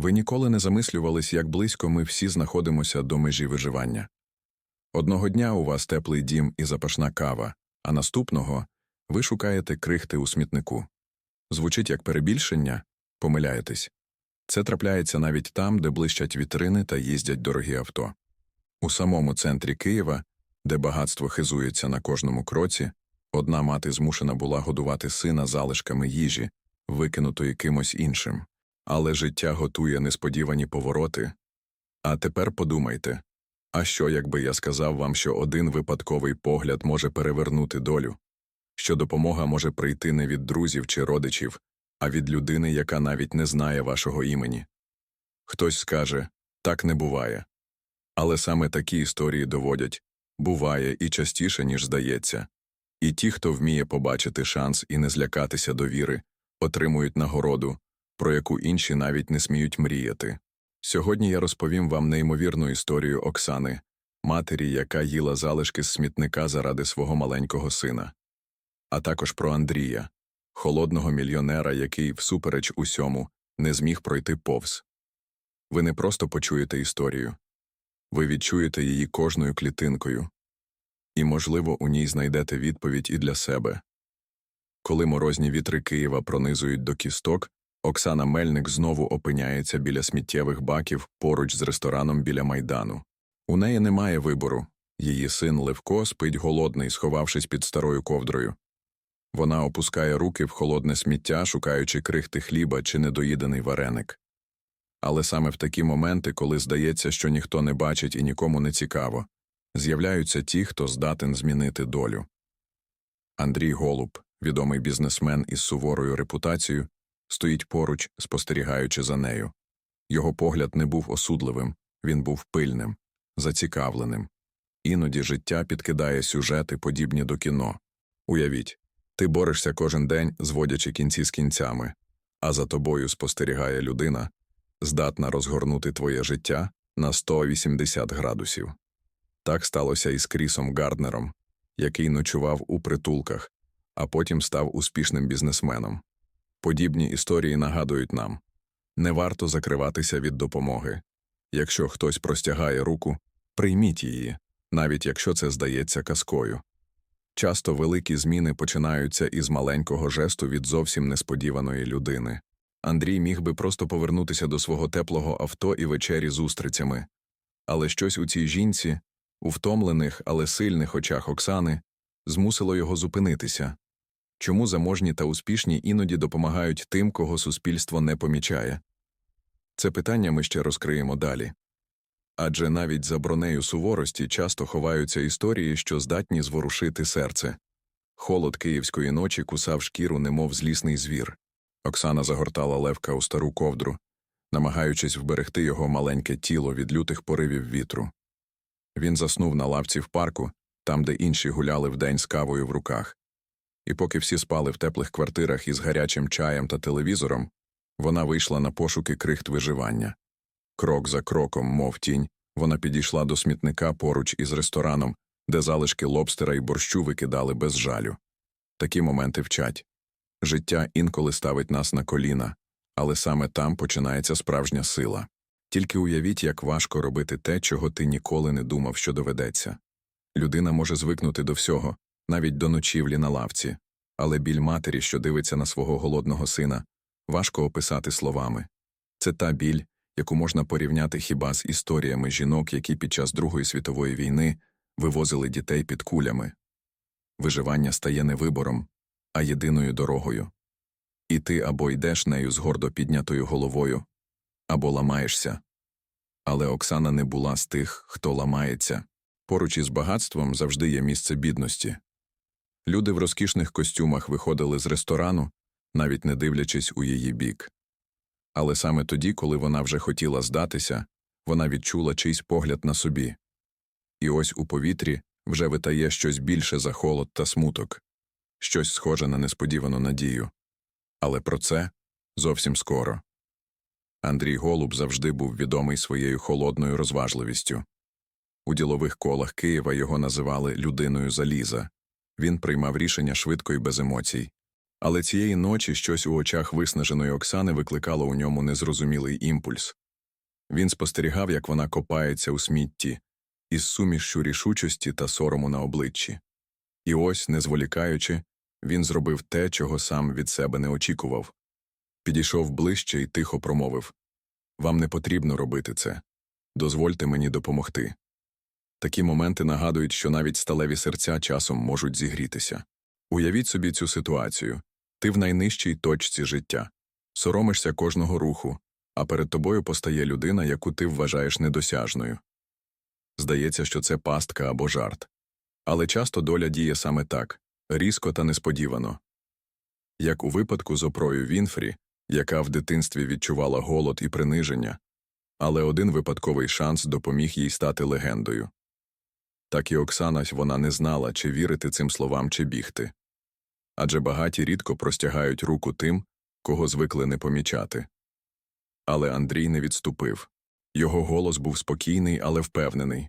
Ви ніколи не замислювались, як близько ми всі знаходимося до межі виживання. Одного дня у вас теплий дім і запашна кава, а наступного ви шукаєте крихти у смітнику. Звучить як перебільшення, помиляєтесь. Це трапляється навіть там, де блищать вітрини та їздять дорогі авто. У самому центрі Києва, де багатство хизується на кожному кроці, одна мати змушена була годувати сина залишками їжі, викинутої кимось іншим. Але життя готує несподівані повороти. А тепер подумайте а що, якби я сказав вам, що один випадковий погляд може перевернути долю, що допомога може прийти не від друзів чи родичів, а від людини, яка навіть не знає вашого імені? Хтось скаже так не буває. Але саме такі історії доводять буває і частіше, ніж здається. І ті, хто вміє побачити шанс і не злякатися довіри, отримують нагороду, про яку інші навіть не сміють мріяти. Сьогодні я розповім вам неймовірну історію Оксани, матері, яка їла залишки з смітника заради свого маленького сина, а також про Андрія, холодного мільйонера, який, всупереч усьому, не зміг пройти повз. Ви не просто почуєте історію, ви відчуєте її кожною клітинкою, і, можливо, у ній знайдете відповідь і для себе. Коли морозні вітри Києва пронизують до кісток, Оксана Мельник знову опиняється біля сміттєвих баків поруч з рестораном біля майдану. У неї немає вибору. Її син Левко спить голодний, сховавшись під старою ковдрою. Вона опускає руки в холодне сміття, шукаючи крихти хліба чи недоїдений вареник. Але саме в такі моменти, коли здається, що ніхто не бачить і нікому не цікаво, з'являються ті, хто здатен змінити долю. Андрій Голуб, відомий бізнесмен із суворою репутацією, стоїть поруч, спостерігаючи за нею. Його погляд не був осудливим, він був пильним, зацікавленим. Іноді життя підкидає сюжети, подібні до кіно. Уявіть, ти борешся кожен день, зводячи кінці з кінцями, а за тобою спостерігає людина, здатна розгорнути твоє життя на 180 градусів. Так сталося і з Крісом Гарднером, який ночував у притулках, а потім став успішним бізнесменом. Подібні історії нагадують нам не варто закриватися від допомоги. Якщо хтось простягає руку, прийміть її, навіть якщо це здається казкою. Часто великі зміни починаються із маленького жесту від зовсім несподіваної людини. Андрій міг би просто повернутися до свого теплого авто і вечері з устрицями, але щось у цій жінці, у втомлених, але сильних очах Оксани, змусило його зупинитися. Чому заможні та успішні іноді допомагають тим, кого суспільство не помічає? Це питання ми ще розкриємо далі. Адже навіть за бронею суворості часто ховаються історії, що здатні зворушити серце. Холод київської ночі кусав шкіру, немов злісний звір. Оксана загортала левка у стару ковдру, намагаючись вберегти його маленьке тіло від лютих поривів вітру. Він заснув на лавці в парку, там, де інші гуляли вдень з кавою в руках. І поки всі спали в теплих квартирах із гарячим чаєм та телевізором, вона вийшла на пошуки крихт виживання. Крок за кроком, мов тінь, вона підійшла до смітника поруч із рестораном, де залишки лобстера і борщу викидали без жалю. Такі моменти вчать. Життя інколи ставить нас на коліна, але саме там починається справжня сила. Тільки уявіть, як важко робити те, чого ти ніколи не думав, що доведеться. Людина може звикнути до всього, навіть до ночівлі на лавці, але біль матері, що дивиться на свого голодного сина, важко описати словами. Це та біль, яку можна порівняти хіба з історіями жінок, які під час Другої світової війни вивозили дітей під кулями. Виживання стає не вибором, а єдиною дорогою. І ти або йдеш нею з гордо піднятою головою, або ламаєшся. Але Оксана не була з тих, хто ламається. Поруч із багатством завжди є місце бідності. Люди в розкішних костюмах виходили з ресторану, навіть не дивлячись у її бік. Але саме тоді, коли вона вже хотіла здатися, вона відчула чийсь погляд на собі. І ось у повітрі вже витає щось більше за холод та смуток, щось схоже на несподівану надію. Але про це зовсім скоро. Андрій Голуб завжди був відомий своєю холодною розважливістю. У ділових колах Києва його називали людиною заліза. Він приймав рішення швидко і без емоцій. Але цієї ночі щось у очах виснаженої Оксани викликало у ньому незрозумілий імпульс. Він спостерігав, як вона копається у смітті, із сумішшю рішучості та сорому на обличчі. І ось, не зволікаючи, він зробив те, чого сам від себе не очікував. Підійшов ближче і тихо промовив Вам не потрібно робити це. Дозвольте мені допомогти. Такі моменти нагадують, що навіть сталеві серця часом можуть зігрітися. Уявіть собі цю ситуацію ти в найнижчій точці життя, соромишся кожного руху, а перед тобою постає людина, яку ти вважаєш недосяжною. Здається, що це пастка або жарт. Але часто доля діє саме так різко та несподівано. Як у випадку з Опрою Вінфрі, яка в дитинстві відчувала голод і приниження, але один випадковий шанс допоміг їй стати легендою. Так і Оксана вона не знала, чи вірити цим словам, чи бігти. Адже багаті рідко простягають руку тим, кого звикли не помічати. Але Андрій не відступив. Його голос був спокійний, але впевнений.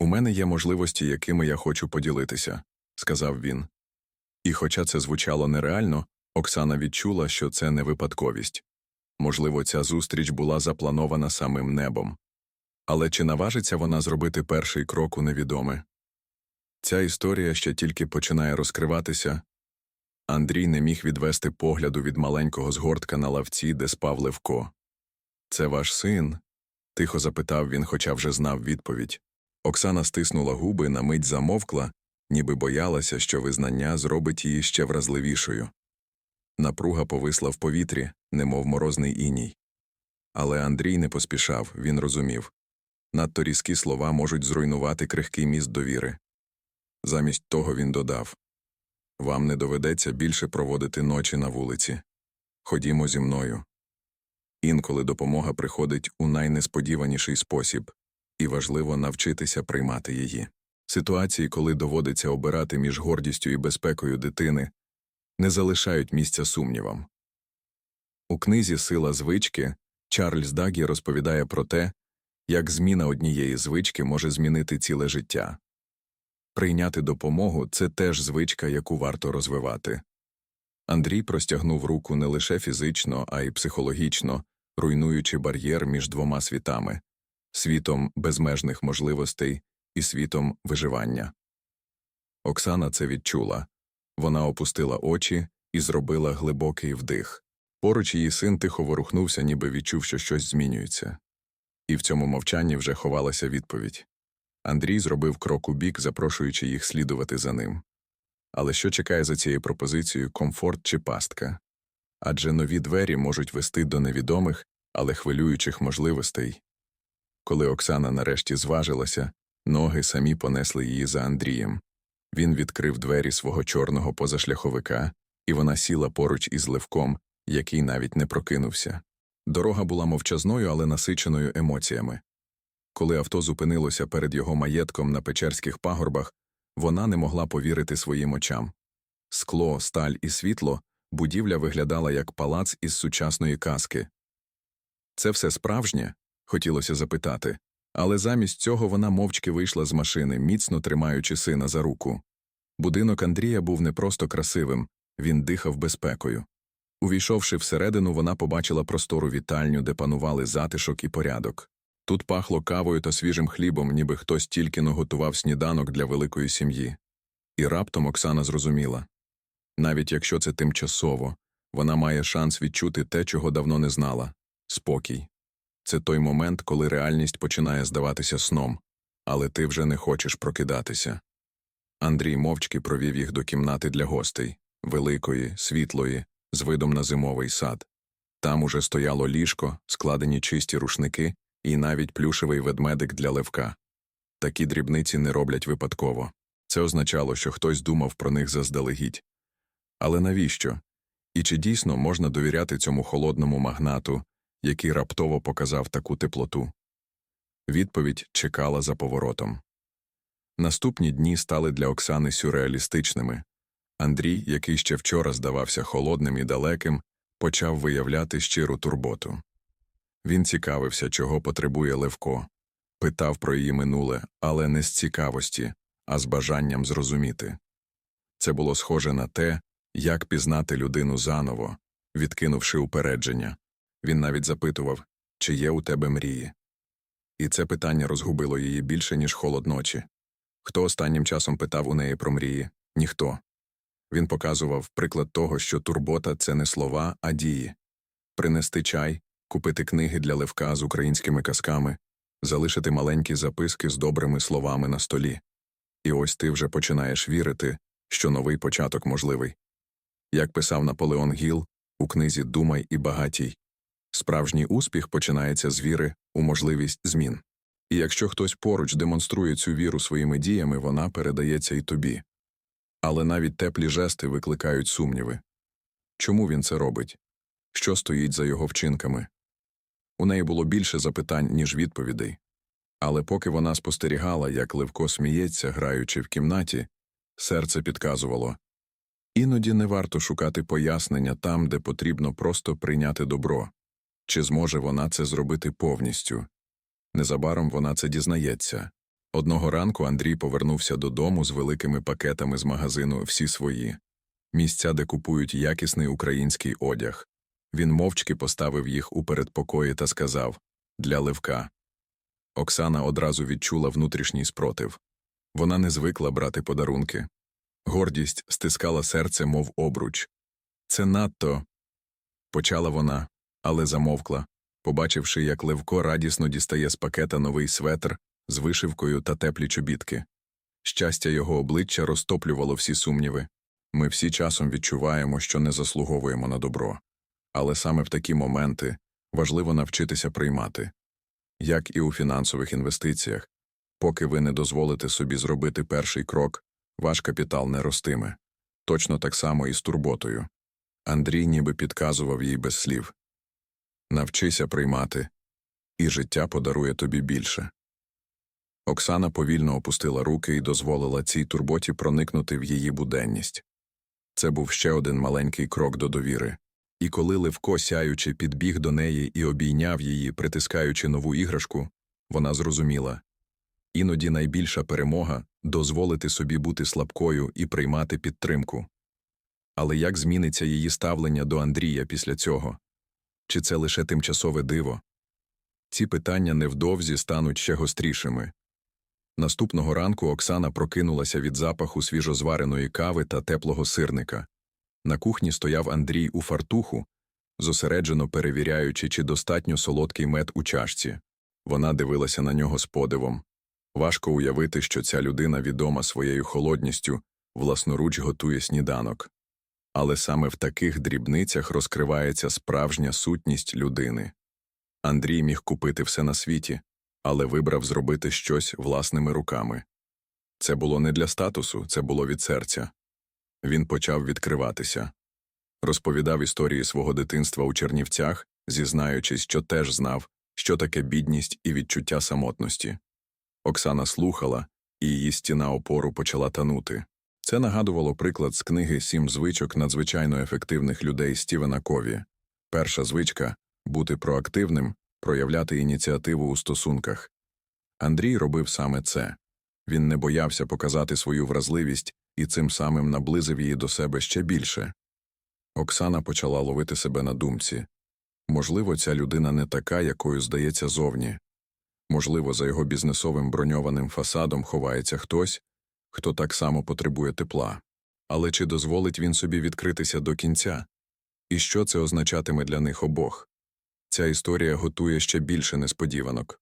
У мене є можливості, якими я хочу поділитися, сказав він. І хоча це звучало нереально, Оксана відчула, що це не випадковість. Можливо, ця зустріч була запланована самим небом. Але чи наважиться вона зробити перший крок у невідоме? Ця історія ще тільки починає розкриватися. Андрій не міг відвести погляду від маленького згортка на лавці, де спав Левко. Це ваш син? тихо запитав він, хоча вже знав відповідь. Оксана стиснула губи, на мить замовкла, ніби боялася, що визнання зробить її ще вразливішою. Напруга повисла в повітрі, немов морозний іній. Але Андрій не поспішав, він розумів. Надто різкі слова можуть зруйнувати крихкий міст довіри. Замість того він додав Вам не доведеться більше проводити ночі на вулиці. Ходімо зі мною. Інколи допомога приходить у найнесподіваніший спосіб, і важливо навчитися приймати її. Ситуації, коли доводиться обирати між гордістю і безпекою дитини, не залишають місця сумнівам. У книзі Сила звички Чарльз Дагі розповідає про те, як зміна однієї звички може змінити ціле життя. Прийняти допомогу це теж звичка, яку варто розвивати. Андрій простягнув руку не лише фізично, а й психологічно, руйнуючи бар'єр між двома світами світом безмежних можливостей і світом виживання. Оксана це відчула. Вона опустила очі і зробила глибокий вдих. Поруч її син тихо ворухнувся, ніби відчув, що щось змінюється. І в цьому мовчанні вже ховалася відповідь. Андрій зробив крок у бік, запрошуючи їх слідувати за ним. Але що чекає за цією пропозицією комфорт чи пастка? Адже нові двері можуть вести до невідомих, але хвилюючих можливостей. Коли Оксана нарешті зважилася, ноги самі понесли її за Андрієм. Він відкрив двері свого чорного позашляховика, і вона сіла поруч із Левком, який навіть не прокинувся. Дорога була мовчазною, але насиченою емоціями. Коли авто зупинилося перед його маєтком на печерських пагорбах, вона не могла повірити своїм очам. Скло, сталь і світло будівля виглядала як палац із сучасної казки. Це все справжнє? хотілося запитати, але замість цього вона мовчки вийшла з машини, міцно тримаючи сина за руку. Будинок Андрія був не просто красивим, він дихав безпекою. Увійшовши всередину, вона побачила простору вітальню, де панували затишок і порядок. Тут пахло кавою та свіжим хлібом, ніби хтось тільки но готував сніданок для великої сім'ї. І раптом Оксана зрозуміла навіть якщо це тимчасово, вона має шанс відчути те, чого давно не знала спокій. Це той момент, коли реальність починає здаватися сном, але ти вже не хочеш прокидатися. Андрій мовчки провів їх до кімнати для гостей великої, світлої, з видом на зимовий сад. Там уже стояло ліжко, складені чисті рушники і навіть плюшевий ведмедик для левка. Такі дрібниці не роблять випадково. Це означало, що хтось думав про них заздалегідь. Але навіщо? І чи дійсно можна довіряти цьому холодному магнату, який раптово показав таку теплоту? Відповідь чекала за поворотом. Наступні дні стали для Оксани сюрреалістичними. Андрій, який ще вчора здавався холодним і далеким, почав виявляти щиру турботу. Він цікавився, чого потребує Левко, питав про її минуле, але не з цікавості, а з бажанням зрозуміти. Це було схоже на те, Як пізнати людину заново, відкинувши упередження? Він навіть запитував, чи є у тебе мрії. І це питання розгубило її більше, ніж холод ночі. Хто останнім часом питав у неї про мрії? Ніхто. Він показував приклад того, що турбота це не слова, а дії. Принести чай, купити книги для Левка з українськими казками, залишити маленькі записки з добрими словами на столі. І ось ти вже починаєш вірити, що новий початок можливий. Як писав Наполеон Гіл у книзі Думай і багатій, справжній успіх починається з віри у можливість змін. І якщо хтось поруч демонструє цю віру своїми діями, вона передається і тобі. Але навіть теплі жести викликають сумніви. Чому він це робить? Що стоїть за його вчинками? У неї було більше запитань, ніж відповідей. Але поки вона спостерігала, як Левко сміється, граючи в кімнаті, серце підказувало іноді не варто шукати пояснення там, де потрібно просто прийняти добро. Чи зможе вона це зробити повністю? Незабаром вона це дізнається. Одного ранку Андрій повернувся додому з великими пакетами з магазину всі свої місця, де купують якісний український одяг. Він мовчки поставив їх у передпокої та сказав для Левка. Оксана одразу відчула внутрішній спротив. Вона не звикла брати подарунки. Гордість стискала серце, мов обруч. Це надто. Почала вона, але замовкла, побачивши, як Левко радісно дістає з пакета новий светр з вишивкою та теплі чобітки. Щастя його обличчя розтоплювало всі сумніви. Ми всі часом відчуваємо, що не заслуговуємо на добро. Але саме в такі моменти важливо навчитися приймати. Як і у фінансових інвестиціях, поки ви не дозволите собі зробити перший крок, ваш капітал не ростиме. Точно так само і з турботою. Андрій ніби підказував їй без слів Навчися приймати, і життя подарує тобі більше. Оксана повільно опустила руки і дозволила цій турботі проникнути в її буденність. Це був ще один маленький крок до довіри. І коли Левко, сяючи, підбіг до неї і обійняв її, притискаючи нову іграшку, вона зрозуміла іноді найбільша перемога дозволити собі бути слабкою і приймати підтримку. Але як зміниться її ставлення до Андрія після цього? Чи це лише тимчасове диво? Ці питання невдовзі стануть ще гострішими. Наступного ранку Оксана прокинулася від запаху свіжозвареної кави та теплого сирника. На кухні стояв Андрій у фартуху, зосереджено перевіряючи, чи достатньо солодкий мед у чашці. Вона дивилася на нього з подивом. Важко уявити, що ця людина відома своєю холодністю, власноруч готує сніданок. Але саме в таких дрібницях розкривається справжня сутність людини. Андрій міг купити все на світі, але вибрав зробити щось власними руками. Це було не для статусу, це було від серця. Він почав відкриватися. Розповідав історії свого дитинства у Чернівцях, зізнаючись, що теж знав, що таке бідність і відчуття самотності. Оксана слухала, і її стіна опору почала танути. Це нагадувало приклад з книги Сім звичок надзвичайно ефективних людей Стівена Кові. Перша звичка бути проактивним, проявляти ініціативу у стосунках. Андрій робив саме це він не боявся показати свою вразливість і цим самим наблизив її до себе ще більше. Оксана почала ловити себе на думці можливо, ця людина не така, якою здається зовні. Можливо, за його бізнесовим броньованим фасадом ховається хтось, хто так само потребує тепла. Але чи дозволить він собі відкритися до кінця? І що це означатиме для них обох? Ця історія готує ще більше несподіванок.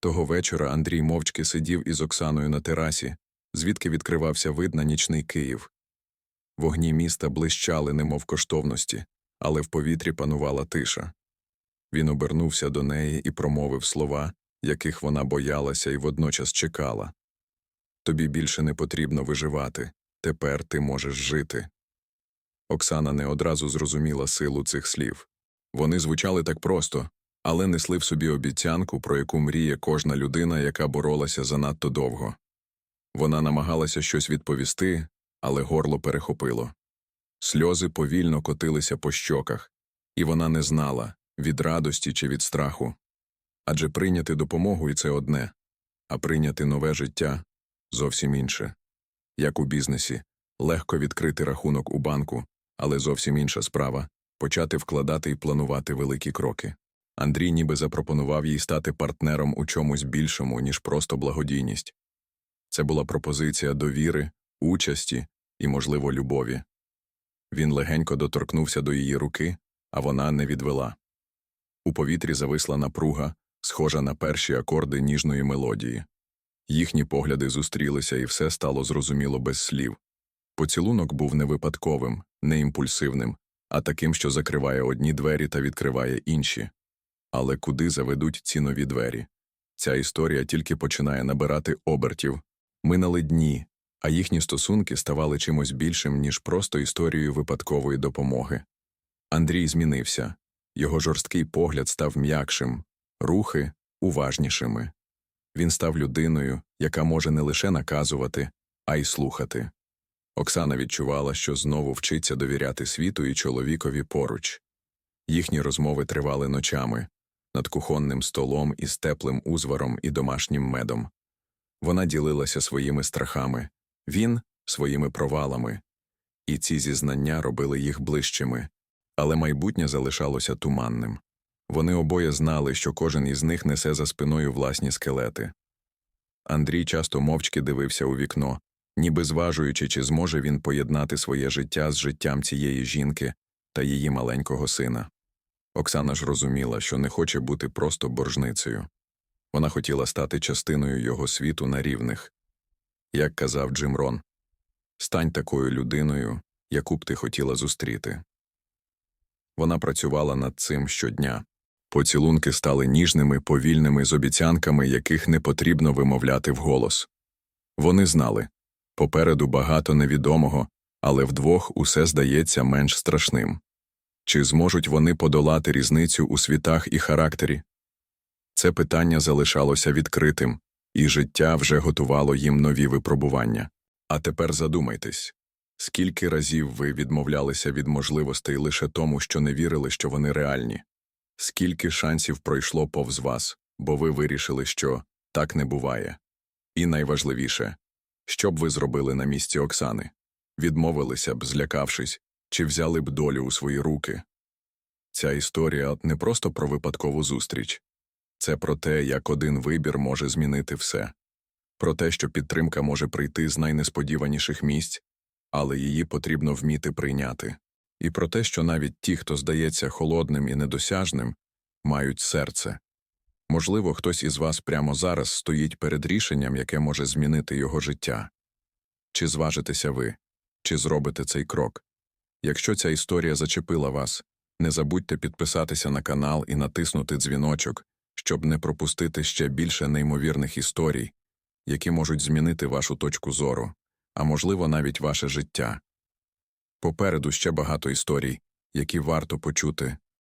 Того вечора Андрій мовчки сидів із Оксаною на терасі, звідки відкривався вид на нічний Київ. Вогні міста блищали, немов коштовності, але в повітрі панувала тиша. Він обернувся до неї і промовив слова, яких вона боялася і водночас чекала. Тобі більше не потрібно виживати, тепер ти можеш жити. Оксана не одразу зрозуміла силу цих слів. Вони звучали так просто, але несли в собі обіцянку, про яку мріє кожна людина, яка боролася занадто довго. Вона намагалася щось відповісти, але горло перехопило. Сльози повільно котилися по щоках, і вона не знала від радості чи від страху. Адже прийняти допомогу і це одне, а прийняти нове життя зовсім інше. Як у бізнесі, Легко відкрити рахунок у банку, але зовсім інша справа почати вкладати і планувати великі кроки. Андрій ніби запропонував їй стати партнером у чомусь більшому, ніж просто благодійність. Це була пропозиція довіри, участі і, можливо, любові. Він легенько доторкнувся до її руки, а вона не відвела. У повітрі зависла напруга, схожа на перші акорди ніжної мелодії. Їхні погляди зустрілися, і все стало зрозуміло без слів. Поцілунок був не випадковим, не імпульсивним, а таким, що закриває одні двері та відкриває інші. Але куди заведуть ці нові двері? Ця історія тільки починає набирати обертів. Минали дні, а їхні стосунки ставали чимось більшим, ніж просто історією випадкової допомоги. Андрій змінився. Його жорсткий погляд став м'якшим, рухи уважнішими. Він став людиною, яка може не лише наказувати, а й слухати. Оксана відчувала, що знову вчиться довіряти світу і чоловікові поруч. Їхні розмови тривали ночами, над кухонним столом із теплим узваром і домашнім медом. Вона ділилася своїми страхами, він своїми провалами, і ці зізнання робили їх ближчими, але майбутнє залишалося туманним. Вони обоє знали, що кожен із них несе за спиною власні скелети. Андрій часто мовчки дивився у вікно, ніби зважуючи, чи зможе він поєднати своє життя з життям цієї жінки та її маленького сина. Оксана ж розуміла, що не хоче бути просто боржницею. Вона хотіла стати частиною його світу на рівних. Як казав Джим Рон, стань такою людиною, яку б ти хотіла зустріти. Вона працювала над цим щодня. Поцілунки стали ніжними, повільними з обіцянками, яких не потрібно вимовляти вголос. Вони знали попереду багато невідомого, але вдвох усе здається менш страшним. Чи зможуть вони подолати різницю у світах і характері? Це питання залишалося відкритим, і життя вже готувало їм нові випробування. А тепер задумайтесь скільки разів ви відмовлялися від можливостей лише тому, що не вірили, що вони реальні? Скільки шансів пройшло повз вас, бо ви вирішили, що так не буває? І найважливіше, що б ви зробили на місці Оксани? Відмовилися б, злякавшись, чи взяли б долю у свої руки? Ця історія не просто про випадкову зустріч. Це про те, як один вибір може змінити все, про те, що підтримка може прийти з найнесподіваніших місць, але її потрібно вміти прийняти, і про те, що навіть ті, хто здається холодним і недосяжним, мають серце. Можливо, хтось із вас прямо зараз стоїть перед рішенням, яке може змінити його життя. Чи зважитеся ви, чи зробите цей крок? Якщо ця історія зачепила вас, не забудьте підписатися на канал і натиснути дзвіночок, щоб не пропустити ще більше неймовірних історій, які можуть змінити вашу точку зору, а можливо навіть ваше життя. Попереду ще багато історій, які варто почути